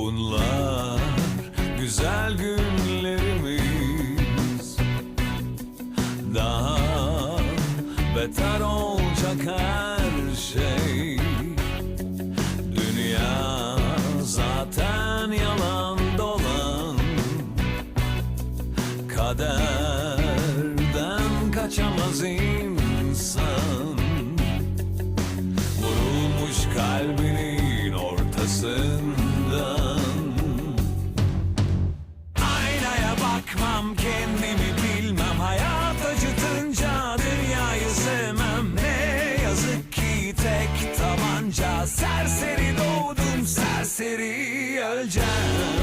Bunlar güzel günlerimiz. Daha beter olacak her şey. Dünya zaten yalan dolan. Kaderden kaçamaz insan. Vurulmuş kalbi Bırakmam kendimi bilmem. Hayat acıtınca dünyayı sevmem. Ne yazık ki tek tabanca. Serseri doğdum serseri öleceğim.